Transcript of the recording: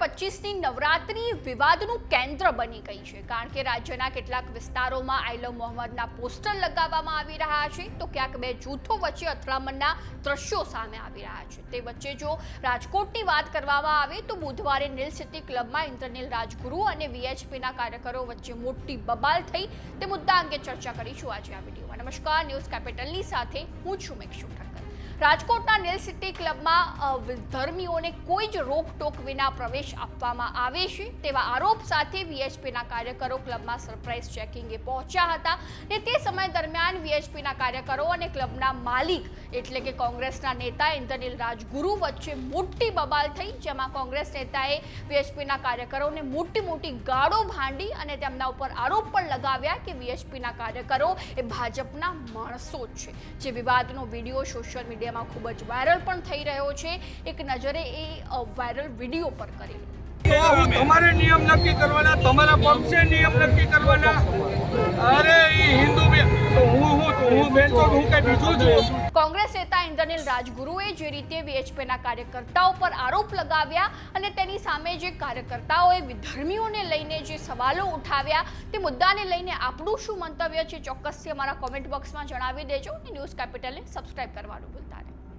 પચીસની નવરાત્રી વિવાદનું કેન્દ્ર બની ગઈ છે. કારણ કે રાજ્યના કેટલાક વિસ્તારોમાં આઈ લવ મોહમ્મદના પોસ્ટર લગાવવામાં આવી રહ્યા છે. તો ક્યાંક બે જૂથો વચ્ચે અથડામણના દ્રશ્યો સામે આવી રહ્યા છે. તે વચ્ચે જો રાજકોટની વાત કરવામાં આવે તો બુધવારે નીલ સિટી ક્લબમાં ઇન્દ્રનીલ રાજગુરુ અને વીએચપીના કાર્યકરો વચ્ચે મોટી બબાલ થઈ. તે મુદ્દા અંગે ચર્ચા કરીશું આજે આ વિડીયોમાં. નમસ્કાર, ન્યૂઝ કેપિટલની સાથે હું છું મેક્ષુ ઠક્કર. રાજકોટના નેલ સિટી ક્લબમાં ધર્મીઓને કોઈ જ રોકટોક વિના પ્રવેશ આપવામાં આવે છે. તેવા આરોપ સાથે વીએચપીના કાર્યકરો ક્લબમાં સરપ્રાઇઝ ચેકિંગે પહોંચ્યા હતા ને તે સમય દરમિયાન વીએચપીના કાર્યકરો અને ક્લબના માલિક એટલે કે કોંગ્રેસના નેતા ઇન્દ્રનીલ રાજગુરુ વચ્ચે મોટી બબાલ થઈ, જેમાં કોંગ્રેસ નેતાએ વીએચપીના કાર્યકરોને મોટી મોટી ગાળો ભાંડી અને તેમના ઉપર આરોપ પણ લગાવ્યા કે વીએચપીના કાર્યકરો એ ભાજપના માણસો છે. જે વિવાદનો વીડિયો સોશિયલ મીડિયામાં ખૂબ જ વાયરલ પણ થઈ રહ્યો છે. એક નજરે એ વાયરલ વીડિયો પર કરી. તમારે નિયમ નક્કી કરવાના, તમારા પક્ષે નિયમ નક્કી કરવાના. અરે કોંગ્રેસ નેતા ઇન્દ્રનીલ રાજગુરુએ જે રીતે વીએચપીના કાર્યકર્તાઓ પર આરોપ લગાવ્યા અને તેની સામે જે કાર્યકર્તાઓએ વિધર્મીઓને લઈને જે સવાલો ઉઠાવ્યા, તે મુદ્દાને લઈને આપણું શું મંતવ્ય છે ચોક્કસથી અમારા કોમેન્ટ બોક્સમાં જણાવી દેજો અને ન્યૂઝ કેપિટલને સબસ્ક્રાઇબ કરવાનું ભૂલતા નહીં.